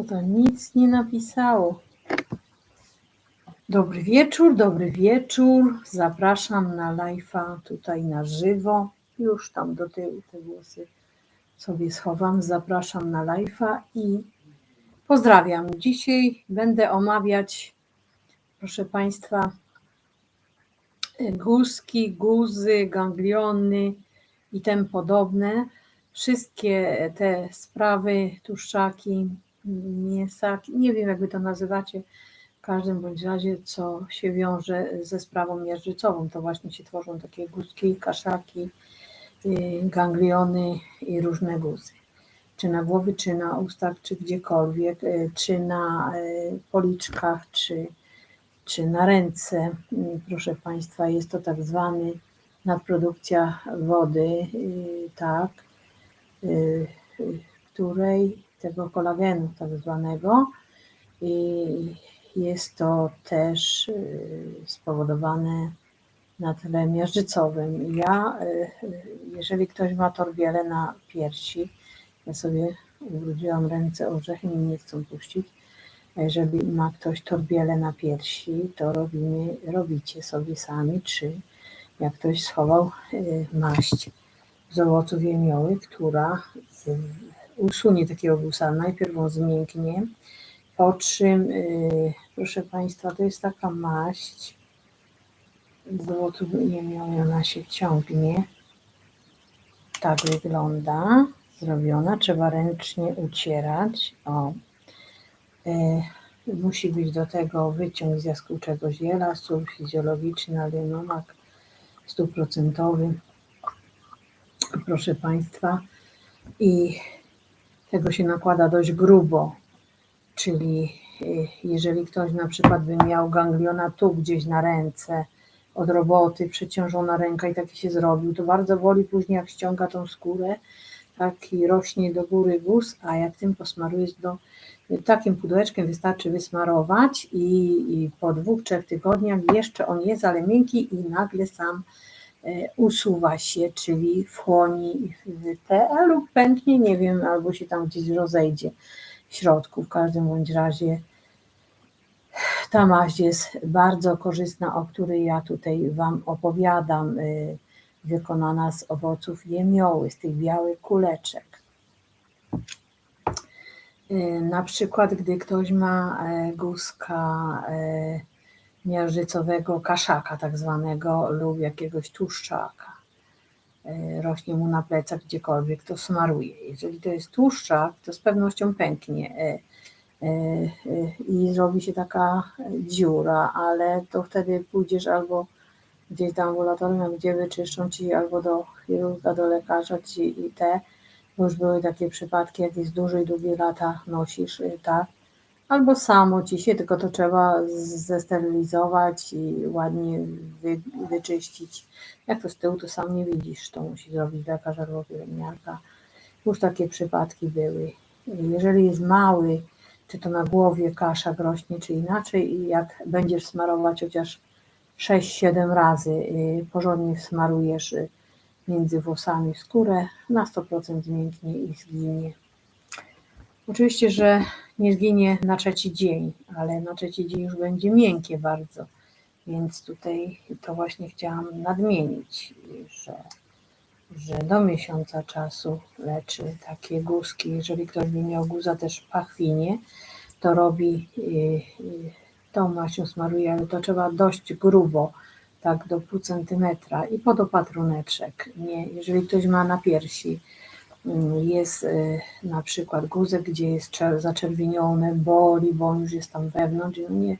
Co to nic nie napisało. Dobry wieczór, dobry wieczór. Zapraszam na live'a tutaj na żywo. Już tam do tyłu te głosy sobie schowam. Zapraszam na live'a i pozdrawiam. Dzisiaj będę omawiać, proszę Państwa, guzki, guzy, gangliony i tym podobne. Wszystkie te sprawy, tłuszczaki, mięsaki, nie wiem jak wy to nazywacie, w każdym bądź razie, co się wiąże ze sprawą miażdżycową, to właśnie się tworzą takie guzki, kaszaki, y, gangliony i różne guzy. Czy na głowie, czy na ustach, czy gdziekolwiek, y, czy na y, policzkach, czy, czy na ręce. Proszę Państwa, jest to tak zwany nadprodukcja wody, tak, której tego kolagenu tak zwanego i jest to też y, spowodowane na tle miażdżycowym. Ja, y, jeżeli ktoś ma torbiele na piersi, ja sobie ubrudziłam ręce orzechem i nie chcą puścić, jeżeli ma ktoś torbiele na piersi, to robimy, robicie sobie sami, czy jak ktoś schował y, maść z owoców jemiołych, która usunie takiego gusa. Najpierw on zmięknie, po czym, yy, proszę Państwa, to jest taka maść, złotu nie miał, ona się ciągnie, tak wygląda, zrobiona, trzeba ręcznie ucierać, o, yy, musi być do tego wyciąg z jaskółczego ziela, sól fizjologiczny, alinomak stuprocentowy, proszę Państwa, i tego się nakłada dość grubo, czyli y, jeżeli ktoś na przykład by miał gangliona tu gdzieś na ręce od roboty, przeciążona ręka i taki się zrobił, to bardzo woli później jak ściąga tą skórę, taki rośnie do góry guz, a jak tym posmarujesz do takim pudełeczkiem wystarczy wysmarować i, i po dwóch, trzech tygodniach jeszcze on jest, ale miękki i nagle sam usuwa się, czyli wchłoni te, lub pęknie, nie wiem, albo się tam gdzieś rozejdzie w środku. W każdym bądź razie ta maść jest bardzo korzystna, o której ja tutaj Wam opowiadam, e, wykonana z owoców jemioły, z tych białych kuleczek. E, na przykład, gdy ktoś ma guzka miażdżycowego kaszaka tak zwanego lub jakiegoś tłuszczaka. E, rośnie mu na plecach gdziekolwiek, to smaruje. Jeżeli to jest tłuszczak, to z pewnością pęknie e, e, i zrobi się taka dziura, ale to wtedy pójdziesz albo gdzieś do ambulatorium, gdzie wyczyszczą ci, albo do chirurga, do lekarza ci i te, bo już były takie przypadki, jak jest duży i długie lata nosisz, tak, albo samo ci się, tylko to trzeba zesterylizować i ładnie wy, wyczyścić. Jak to z tyłu, to sam nie widzisz, to musi zrobić lekarz albo pielęgniarka. Już takie przypadki były. Jeżeli jest mały, czy to na głowie kasza rośnie, czy inaczej, i jak będziesz smarować chociaż 6-7 razy, y, porządnie smarujesz y, między włosami skórę, na 100% zmięknie i zginie. Oczywiście, że nie zginie na trzeci dzień, ale na trzeci dzień już będzie miękkie bardzo. Więc tutaj to właśnie chciałam nadmienić, że, że do miesiąca czasu leczy takie guzki. Jeżeli ktoś by miał guza też w pachwinie, to robi y, y, tą maścią smaruje, ale to trzeba dość grubo, tak do pół centymetra i pod opatruneczek. Nie, jeżeli ktoś ma na piersi jest y, na przykład guzek, gdzie jest zaczerwienione, boli, bo on już jest tam wewnątrz. Nie,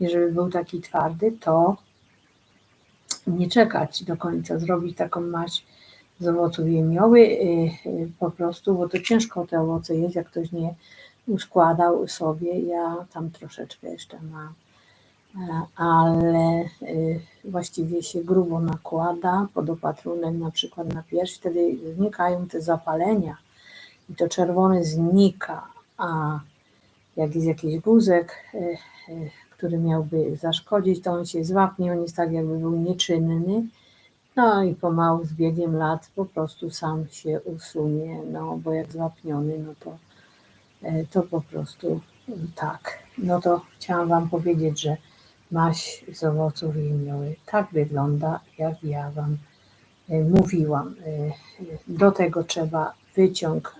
jeżeli był taki twardy, to nie czekać do końca, zrobić taką maść z owoców jemioły y, y, po prostu, bo to ciężko te owoce jest, jak ktoś nie uskładał sobie. Ja tam troszeczkę jeszcze mam ale y, właściwie się grubo nakłada pod opatrunek na przykład na pierś, wtedy znikają te zapalenia i to czerwone znika, a jak jest jakiś guzek, y, y, który miałby zaszkodzić, to on się zwapnie, on jest tak jakby był nieczynny, no i pomału z biegiem lat po prostu sam się usunie, no bo jak zwapniony, no to to po prostu tak. No to chciałam Wam powiedzieć, że maś z owoców jemioły tak wygląda, jak ja Wam e, mówiłam. Do tego trzeba wyciąg,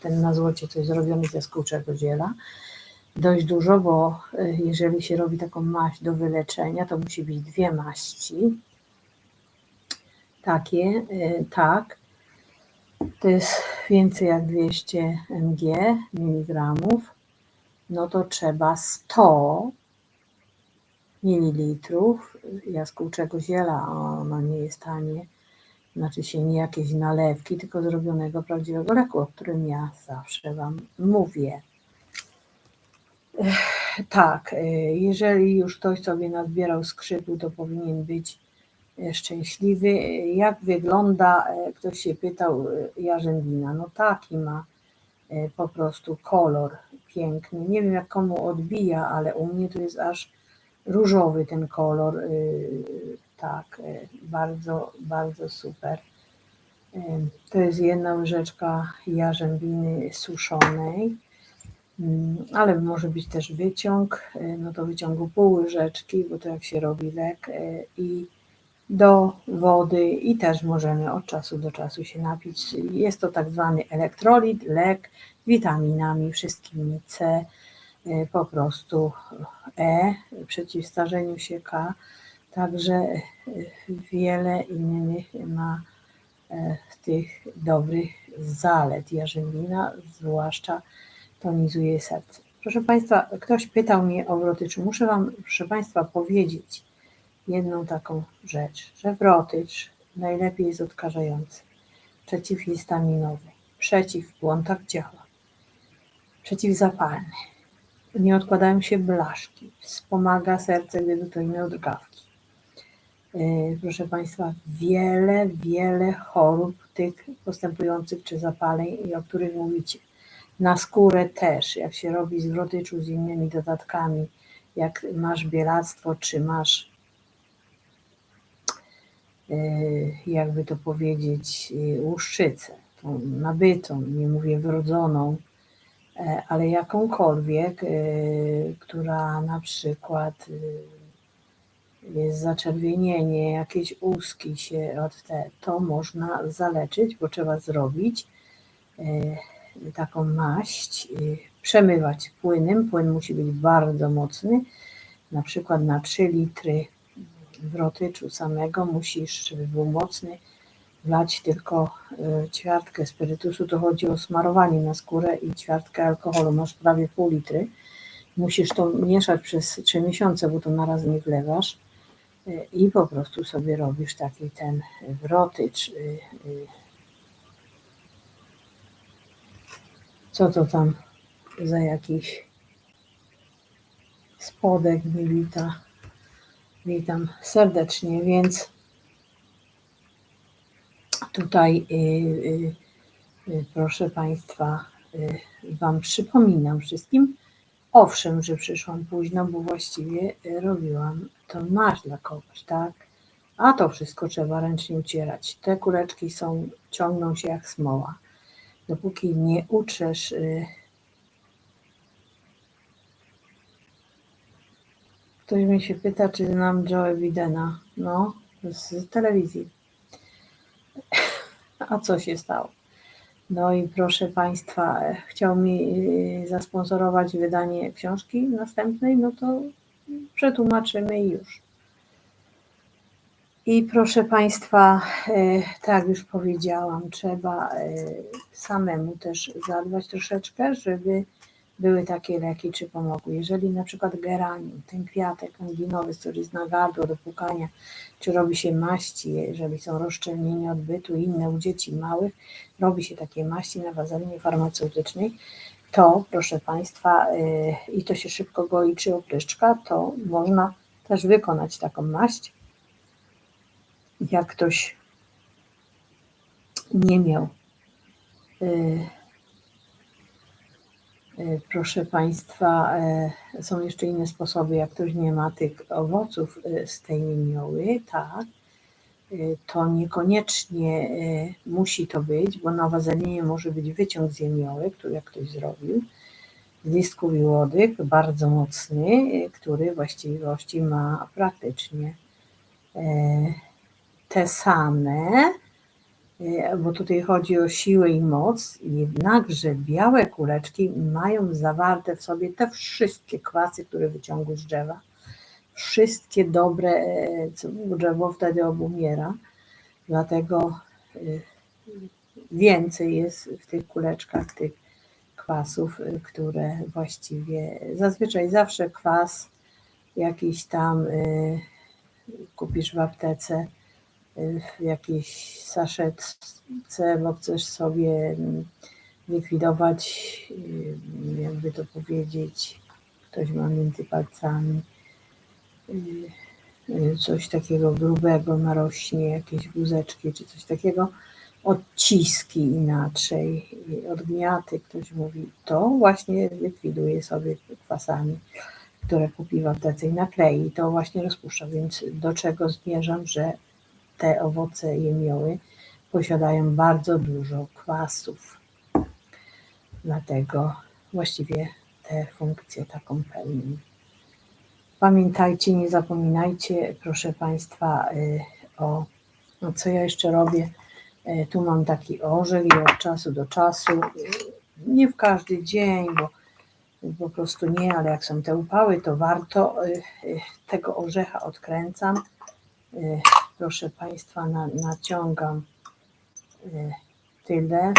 ten na złocie coś zrobiony ze skórczego ziela, dość dużo, bo jeżeli się robi taką maść do wyleczenia, to musi być dwie maści. Takie, tak, to jest więcej jak 200 mg, miligramów, no to trzeba 100 mililitrów jaskółczego ziela. Ono nie jest tanie, znaczy się nie jakieś nalewki, tylko zrobionego prawdziwego leku, o którym ja zawsze Wam mówię. Tak, e, jeżeli już ktoś sobie nazbierał skrzypu, to powinien być szczęśliwy. Jak wygląda, e, ktoś się pytał, e, jarzębina. No taki ma e, po prostu kolor piękny. Nie wiem jak komu odbija, ale u mnie to jest aż różowy ten kolor. Tak, bardzo, bardzo super. To jest jedna łyżeczka jarzębiny suszonej, mm, ale może być też wyciąg, no to wyciągu pół łyżeczki, bo to jak się robi lek i do wody i też możemy od czasu do czasu się napić. Jest to tak zwany elektrolit, lek witaminami, wszystkimi C, po prostu E, przeciwstarzeniu się K, także e, wiele innych ma e, tych dobrych zalet. Jarzębina zwłaszcza tonizuje serce. Proszę Państwa, ktoś pytał mnie o wroty, czy muszę Wam, proszę Państwa, powiedzieć, jedną taką rzecz, że wrotycz najlepiej jest odkażający, przeciwhistaminowy, przeciw błądach działa, przeciwzapalny, nie odkładają się blaszki, wspomaga serce, to miał drgawki. Yy, proszę Państwa, wiele, wiele chorób tych postępujących czy zapaleń, o których mówicie. Na skórę też, jak się robi z wrotyczu z innymi dodatkami, jak masz bielactwo, czy masz E, jakby to powiedzieć, e, łuszczycę, tą nabytą, nie mówię wrodzoną, e, ale jakąkolwiek, która na przykład jest zaczerwienienie, jakieś łuski się od te, to można zaleczyć, bo trzeba zrobić taką maść, przemywać płynem. Płyn musi być bardzo mocny, na przykład na 3 litry wrotyczu samego musisz, żeby był mocny, wlać tylko e, ćwiartkę spirytusu, to chodzi o smarowanie na skórę i ćwiartkę alkoholu, masz prawie pół litry. Musisz to mieszać przez 3 miesiące, bo to na raz nie wlewasz e, i po prostu sobie robisz taki ten wrotycz. E, co to tam za jakiś spodek milita? Witam serdecznie, więc tutaj y, y, y, proszę Państwa, Wam przypominam wszystkim, owszem, że przyszłam późno, bo właściwie robiłam to masz dla kogoś, tak? A to wszystko trzeba ręcznie ucierać. Te kureczki są, ciągną się jak smoła. Dopóki nie utrzesz Ktoś mnie się pyta, czy znam Joe Bidena. No, z telewizji. A co się stało? No i proszę Państwa, chciał mi y, zasponsorować wydanie książki następnej, no to przetłumaczymy już. I proszę Państwa, y, tak jak już powiedziałam, trzeba y, samemu też zadbać troszeczkę, żeby były takie leki, czy pomogły. Jeżeli na przykład geranium, ten kwiatek anginowy, który jest na gardło do pukania, czy robi się maści, jeżeli są rozszczelnienia odbytu i inne u dzieci małych, robi się takie maści na wazelinie farmaceutycznej, to proszę Państwa, yy, i to się szybko goi, czy opryszczka, to można też wykonać taką maść. Jak ktoś nie miał yy, proszę Państwa, e, są jeszcze inne sposoby, jak ktoś nie ma tych owoców e, z tej niemioły, tak, to niekoniecznie musi to być, bo na wazelinie może być wyciąg z jemioły, który jak ktoś zrobił, z listków jłodych, bardzo mocny, który właściwości ma praktycznie e, te same, bo tutaj chodzi o siłę i moc, jednakże białe kuleczki mają zawarte w sobie te wszystkie kwasy, które wyciągły z drzewa. Wszystkie dobre, e, co drzewo wtedy obumiera, dlatego y, więcej jest w tych kuleczkach tych kwasów, które właściwie zazwyczaj zawsze kwas jakiś tam kupisz w aptece w jakiejś saszetce, bo chcesz sobie mm, likwidować, y, jakby to powiedzieć, ktoś ma między palcami, y, y, coś takiego grubego narośnie, jakieś wózeczki czy coś takiego, odciski inaczej, y, odgniaty, ktoś mówi, to właśnie likwiduje sobie kwasami, które kupi w aptece i naklei, to właśnie rozpuszcza, więc do czego zmierzam, że te owoce jemioły posiadają bardzo dużo kwasów, dlatego właściwie te funkcje taką pełnią. Pamiętajcie, nie zapominajcie, proszę Państwa, y, o no co ja jeszcze robię. E, Tu mam taki orzech i od czasu do czasu, y, nie w każdy dzień, bo po prostu nie, ale jak są te upały, to warto y, y, tego orzecha odkręcam. Proszę Państwa, na, naciągam y, tyle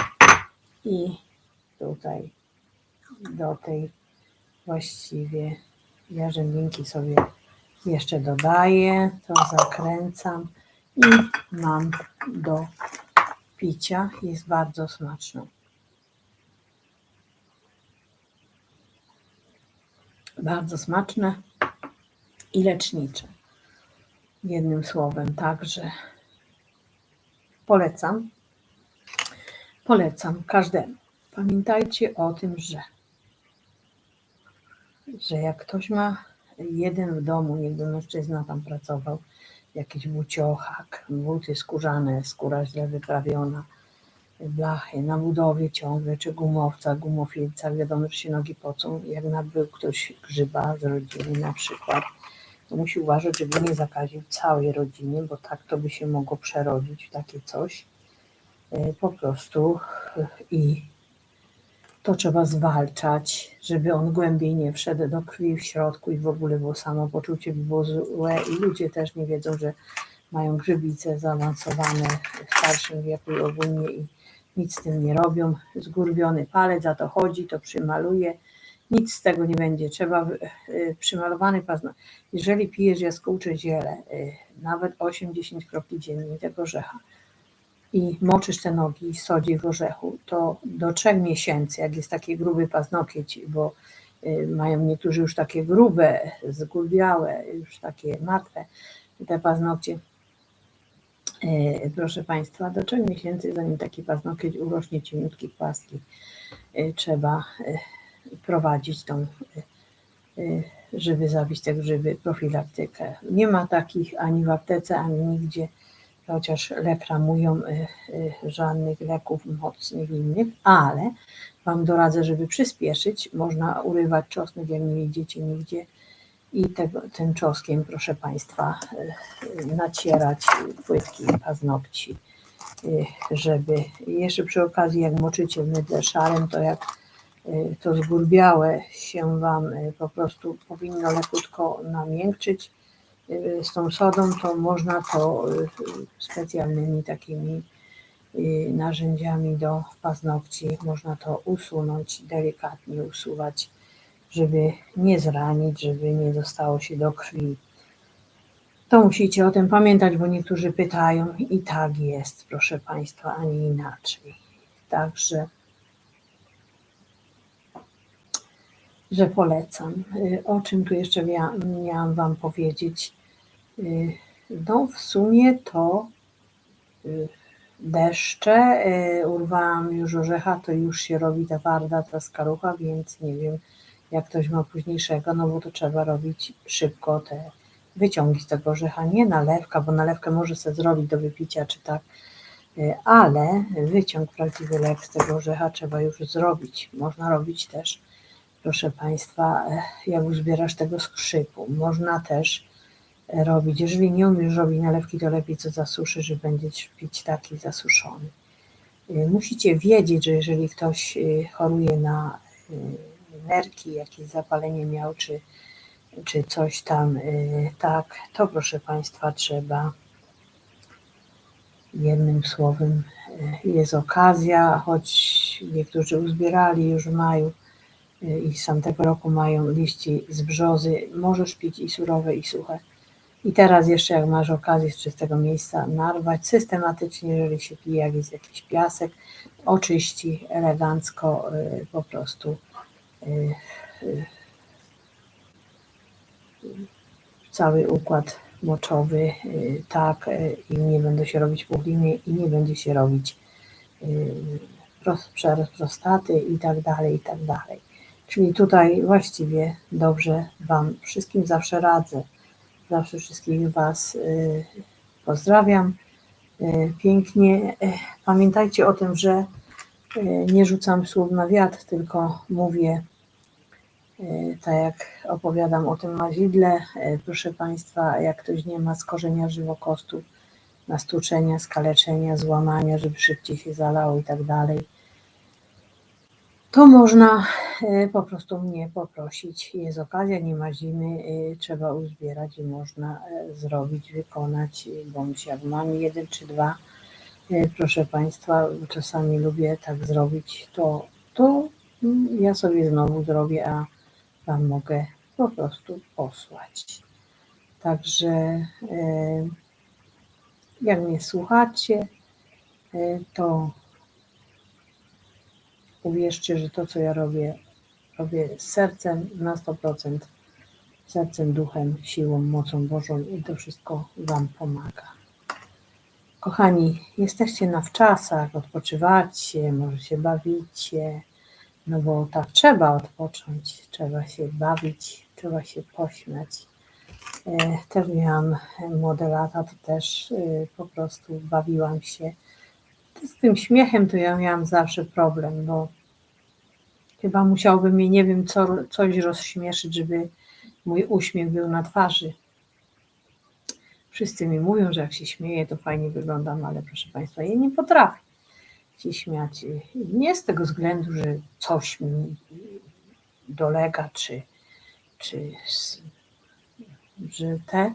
i tutaj do tej właściwie jarzębinki sobie jeszcze dodaję, to zakręcam i mam do picia. Jest bardzo smaczną. Bardzo smaczne i lecznicze. Jednym słowem, także polecam. Polecam każdemu. Pamiętajcie o tym, że, że jak ktoś ma jeden w domu, niechby mężczyzna tam pracował, jakiś buciochak, buty skórzane, skóra źle wyprawiona, blachy na budowie ciągle, czy gumowca, gumofilca, wiadomo, że się nogi pocą, jak nabył ktoś grzyba z rodziny na przykład, musi uważać, żeby nie zakaził całej rodziny, bo tak to by się mogło przerodzić w takie coś. E, Po prostu e, i to trzeba zwalczać, żeby on głębiej nie wszedł do krwi w środku i w ogóle było samopoczucie by było złe i ludzie też nie wiedzą, że mają grzybice zaawansowane w starszym wieku i ogólnie i nic z tym nie robią. Zgurbiony palec, za to chodzi, to przymaluje. Nic z tego nie będzie. Trzeba y, przymalowany paznokcie. Jeżeli pijesz jaskółcze ziele, y, nawet 8-10 kropli dziennie tego orzecha i moczysz te nogi w sodzie w orzechu, to do trzech miesięcy, jak jest taki gruby paznokieć, bo y, mają niektórzy już takie grube, zgurbiałe, już takie martwe te paznokcie, proszę Państwa, do trzech miesięcy, zanim taki paznokieć urośnie cieniutki, płaski, trzeba prowadzić tą, e, żeby zabić te grzyby, profilaktykę. Nie ma takich ani w aptece, ani nigdzie, chociaż reklamują e, żadnych leków mocnych innych, ale Wam doradzę, żeby przyspieszyć, można urywać czosnek, jak nie idziecie nigdzie, i tego, tym proszę Państwa, y, nacierać płytki paznokci, y, żeby jeszcze przy okazji, jak moczycie mydle szarym, to jak y, to zgurbiałe się Wam po prostu powinno lekutko namiękczyć z tą sodą, to można to specjalnymi takimi narzędziami do paznokci, można to usunąć, delikatnie usuwać żeby nie zranić, żeby nie dostało się do krwi. To musicie o tym pamiętać, bo niektórzy pytają i tak jest, proszę Państwa, a nie inaczej. Także, że polecam. Y, O czym tu jeszcze mia, miałam Wam powiedzieć? Y, No, w sumie to y, deszcze, urwałam już orzecha, to już się robi ta twarda, ta skarucha, więc nie wiem, jak ktoś ma późniejszego, no bo to trzeba robić szybko te wyciągi z tego orzecha, nie nalewka, bo nalewkę może sobie zrobić do wypicia czy tak, ale wyciąg, prawdziwy lek z tego orzecha trzeba już zrobić. Można robić też proszę Państwa, e, jak uzbierasz tego skrzypu. Można też e, robić, jeżeli nie umiesz robić nalewki, to lepiej co zasuszy, że będziesz pić taki zasuszony. E, Musicie wiedzieć, że jeżeli ktoś choruje na nerki, jakieś zapalenie miał, czy, czy coś tam, tak, to proszę Państwa trzeba jednym słowem jest okazja, choć niektórzy uzbierali już w maju i z tamtego roku mają liści z brzozy, możesz pić i surowe i suche. I teraz jeszcze jak masz okazję z czystego miejsca narwać systematycznie, jeżeli się pije, jak jest jakiś piasek, oczyści elegancko e, po prostu e, cały układ moczowy, y, tak, y, i nie będą się robić puchliny i nie będzie się robić y, przerost prostaty i tak dalej, i tak dalej. Czyli tutaj właściwie dobrze Wam wszystkim zawsze radzę. Zawsze wszystkich Was y, pozdrawiam y, pięknie. Y, Pamiętajcie o tym, że y, nie rzucam słów na wiatr, tylko mówię E, tak jak opowiadam o tym mazidle, e, proszę Państwa, jak ktoś nie ma skorzenia żywokostu, nastuczenia, skaleczenia, złamania, żeby szybciej się zalało i tak dalej, to można e, po prostu mnie poprosić. Jest okazja, nie ma zimy, trzeba uzbierać i można zrobić, wykonać, bądź jak mam jeden czy dwa, proszę Państwa, czasami lubię tak zrobić, to, to mm, ja sobie znowu zrobię, a Wam mogę po prostu posłać. Także e, jak mnie słuchacie, e, to uwierzcie, że to, co ja robię, robię sercem na 100%, sercem, duchem, siłą, mocą Bożą i to wszystko Wam pomaga. Kochani, jesteście na wczasach, odpoczywacie, może się bawicie, no bo tak trzeba odpocząć, trzeba się bawić, trzeba się pośmiać. E, Też miałam młode lata, to też e, po prostu bawiłam się. Z tym śmiechem to ja miałam zawsze problem, bo chyba musiałby mnie, nie wiem, co, coś rozśmieszyć, żeby mój uśmiech był na twarzy. Wszyscy mi mówią, że jak się śmieję, to fajnie wyglądam, ale proszę Państwa, ja nie potrafię się śmiać. Nie z tego względu, że coś mi dolega, czy, czy że te,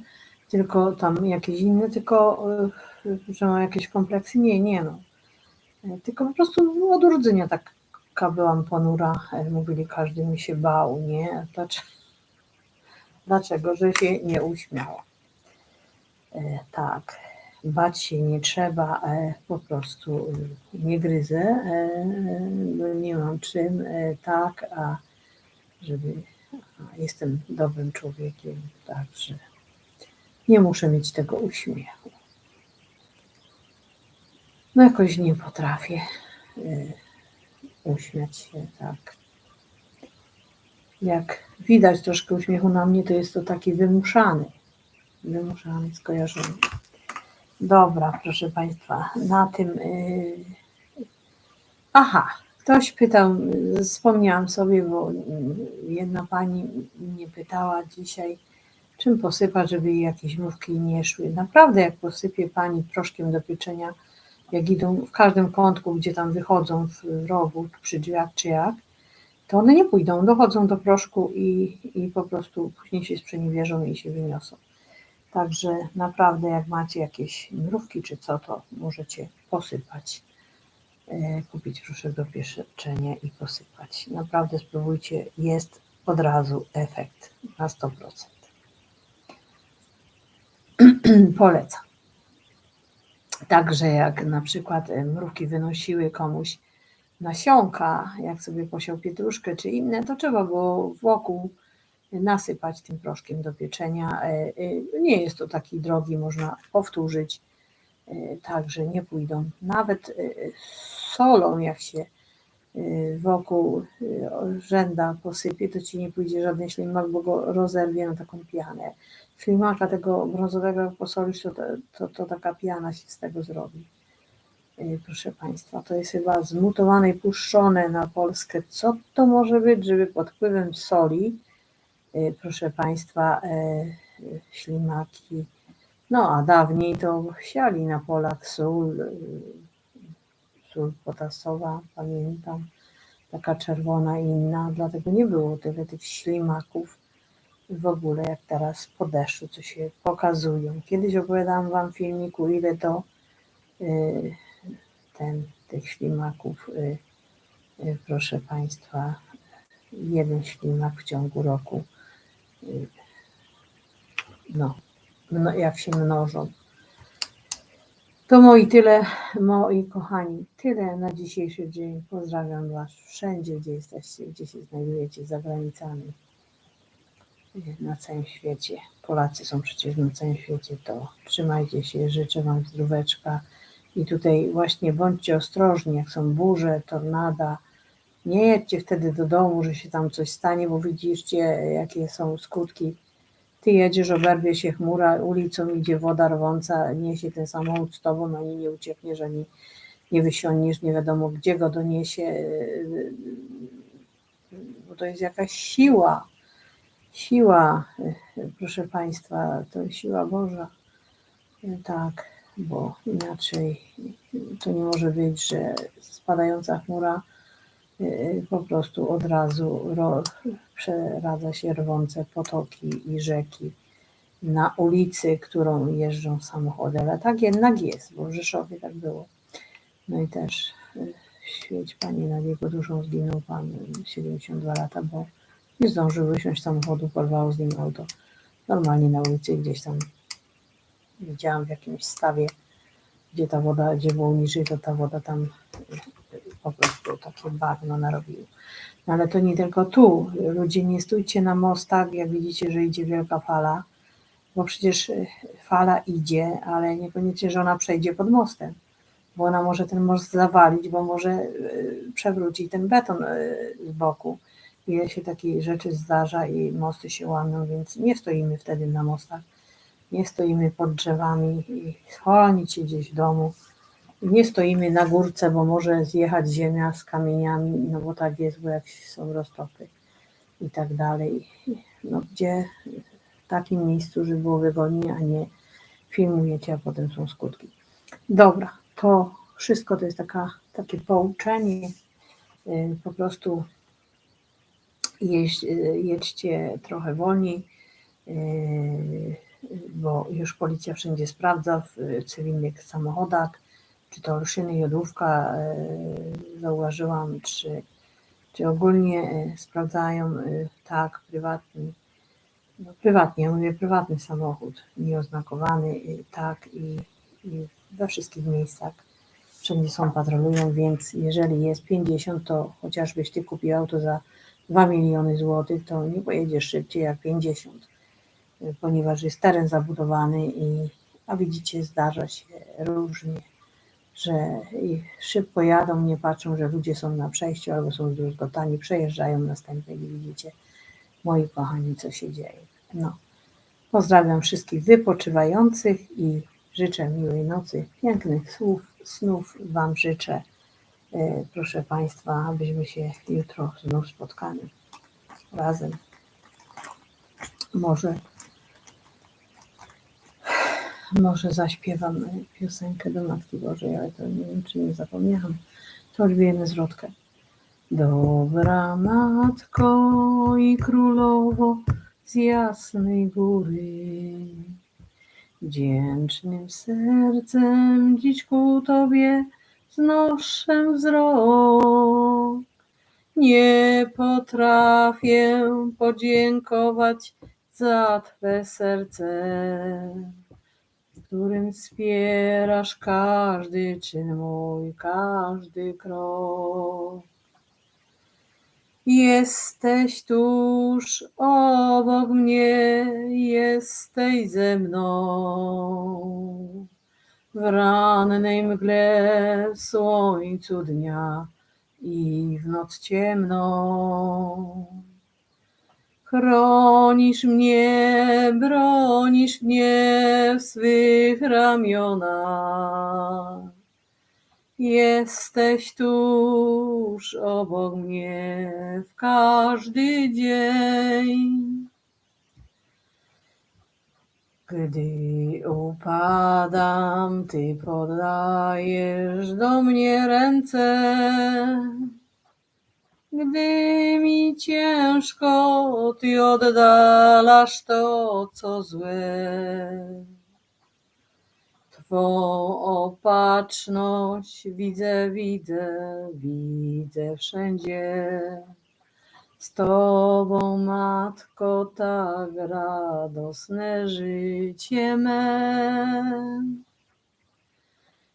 tylko tam jakieś inne, tylko y, że mam jakieś kompleksy. Nie, nie no. E, Tylko po prostu od urodzenia taka byłam ponura. E, Mówili, każdy mi się bał, nie? Dlaczego? Że się nie uśmiała. E, Tak, bać się nie trzeba, po prostu e, nie gryzę, bo nie mam czym, tak, a żeby jestem dobrym człowiekiem, także nie muszę mieć tego uśmiechu. No jakoś nie potrafię e, uśmiać się tak. Jak widać troszkę uśmiechu na mnie, to jest to taki wymuszany, wymuszany, skojarzony. Dobra, proszę Państwa, na tym. Yy... Aha, ktoś pytał, wspomniałam sobie, bo jedna pani mnie pytała dzisiaj, czym posypać, żeby jej jakieś mrówki nie szły. Naprawdę, jak posypie pani proszkiem do pieczenia, jak idą w każdym kątku, gdzie tam wychodzą w rogu, przy drzwiach czy jak, to one nie pójdą, dochodzą do proszku i, i po prostu później się sprzeniewierzą i się wyniosą. Także naprawdę, jak macie jakieś mrówki czy co, to możecie posypać. E, Kupić proszę do pieczenia i posypać. Naprawdę spróbujcie, jest od razu efekt na 100%. Polecam. Także jak na przykład mrówki wynosiły komuś nasionka, jak sobie posiał pietruszkę czy inne, to trzeba było wokół nasypać tym proszkiem do pieczenia. E, e, Nie jest to taki drogi, można powtórzyć, e, także nie pójdą. Nawet solą, jak się wokół e, rzęda posypie, to ci nie pójdzie żaden ślimak, bo go rozerwie na taką pianę. Ślimaka tego brązowego jak posolisz, to, to, to taka piana się z tego zrobi. E, y, proszę Państwa, to jest chyba zmutowane i puszczone na Polskę. Co to może być, żeby pod wpływem soli, y, proszę Państwa, y, y, ślimaki, no a dawniej to siali na polach sól, sól potasowa, pamiętam, taka czerwona i inna, dlatego nie było tyle tych ślimaków w ogóle jak teraz po deszczu, co się pokazują. Kiedyś opowiadałam Wam w filmiku, ile to y, ten, tych ślimaków, y, y, proszę Państwa, jeden ślimak w ciągu roku, no, jak się mnożą. To moi tyle, moi kochani, tyle na dzisiejszy dzień. Pozdrawiam Was wszędzie, gdzie jesteście, gdzie się znajdujecie, za granicami, na całym świecie. Polacy są przecież na całym świecie, to trzymajcie się, życzę Wam zdróweczka i tutaj właśnie bądźcie ostrożni, jak są burze, tornada, nie jedźcie wtedy do domu, że się tam coś stanie, bo widzicie, jakie są skutki. Ty jedziesz, oberwie się chmura, ulicą idzie woda rwąca, niesie ten samochód z tobą, ani nie uciekniesz, ani nie wysiąniesz, nie wiadomo gdzie go doniesie, bo to jest jakaś siła, siła, proszę Państwa, to siła Boża, tak, bo inaczej to nie może być, że spadająca chmura po prostu od razu ro, przeradza się rwące potoki i rzeki na ulicy, którą jeżdżą samochody, ale tak jednak jest, bo w Rzeszowie tak było. No i też y, świeć Pani nad jego duszą zginął Pan 72 lata, bo nie zdążył wysiąść samochodu, porwało z nim auto. Normalnie na ulicy gdzieś tam widziałam w jakimś stawie, gdzie ta woda, gdzie było niżej, to ta woda tam y, po prostu takie bagno narobiło. No ale to nie tylko tu. Ludzie nie stójcie na mostach, jak widzicie, że idzie wielka fala, bo przecież y, fala idzie, ale niekoniecznie, że ona przejdzie pod mostem, bo ona może ten most zawalić, bo może y, przewrócić ten beton z boku. Ile się takiej rzeczy zdarza i mosty się łamią, więc nie stoimy wtedy na mostach, nie stoimy pod drzewami i schronić się gdzieś w domu. Nie stoimy na górce, bo może zjechać ziemia z kamieniami, no bo tak jest, bo jak są roztopy i tak dalej. No gdzie w takim miejscu, żeby było wygodnie, a nie filmujecie, a potem są skutki. Dobra, to wszystko to jest taka, takie pouczenie. Yy, Po prostu jeźdź, jedźcie trochę wolniej, yy, bo już policja wszędzie sprawdza w cywilnych samochodach, czy to Olszyny, Jodówka, yy, zauważyłam, czy, czy ogólnie yy, sprawdzają, yy, tak, prywatny, no prywatnie, ja mówię prywatny samochód, nieoznakowany, tak, i, i we wszystkich miejscach wszędzie są, patrolują, więc jeżeli jest 50, to chociażbyś ty kupił auto za 2 miliony złotych, to nie pojedziesz szybciej jak 50, y, ponieważ jest teren zabudowany i, a widzicie, zdarza się różnie, że szybko jadą, nie patrzą, że ludzie są na przejściu albo są zdruzgotani, przejeżdżają następnie i widzicie, moi kochani, co się dzieje. No, pozdrawiam wszystkich wypoczywających i życzę miłej nocy, pięknych słów, snów Wam życzę. E, Proszę Państwa, abyśmy się jutro znów spotkali razem. Może, może zaśpiewam piosenkę do Matki Bożej, ale to nie wiem, czy nie zapomniałam. To odbijemy zwrotkę. Dobra Matko i Królowo z jasnej góry, wdzięcznym sercem dziś ku Tobie znoszę wzrok. Nie potrafię podziękować za Twe serce, którym wspierasz każdy czyn mój, każdy krok. Jesteś tuż obok mnie, jesteś ze mną. W rannej mgle, w słońcu dnia i w noc ciemną. Chronisz mnie, bronisz mnie w swych ramionach. Jesteś tuż obok mnie w każdy dzień. Gdy upadam, Ty podajesz do mnie ręce. Gdy mi ciężko, Ty oddalasz to, co złe. Twą opatrzność widzę, widzę, widzę wszędzie. Z Tobą, Matko, tak radosne życie me.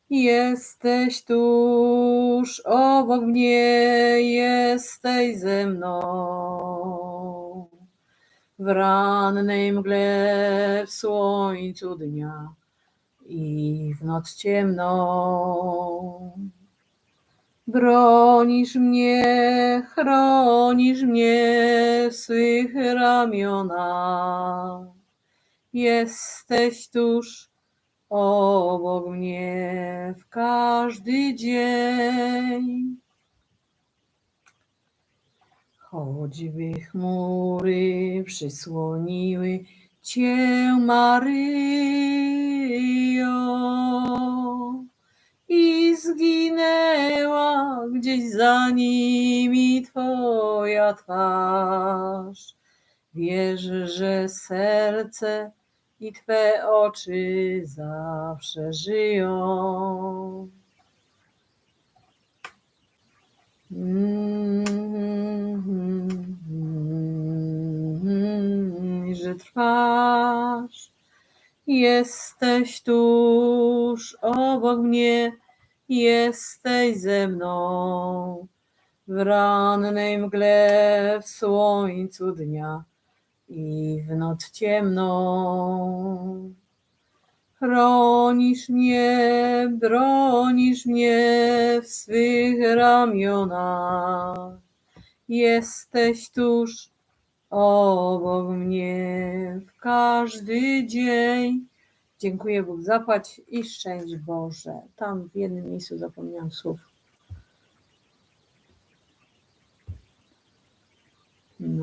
Jesteś tuż obok mnie, jesteś ze mną. W rannej mgle, w słońcu dnia i w noc ciemną. Bronisz mnie, chronisz mnie w swych ramionach. Jesteś tuż obok mnie w każdy dzień. Choćby chmury przysłoniły Cię, Maryjo, i zginęła gdzieś za nimi Twoja twarz. Wierzę, że serce i Twe oczy zawsze żyją. Mm, że trwasz, jesteś tuż obok mnie, jesteś ze mną. W rannej mgle, w słońcu dnia i w noc ciemną. Chronisz mnie, bronisz mnie w swych ramionach. Jesteś tuż obok mnie w każdy dzień. Dziękuję Bóg zapłać i szczęść Boże. Tam w jednym miejscu zapomniałam słów.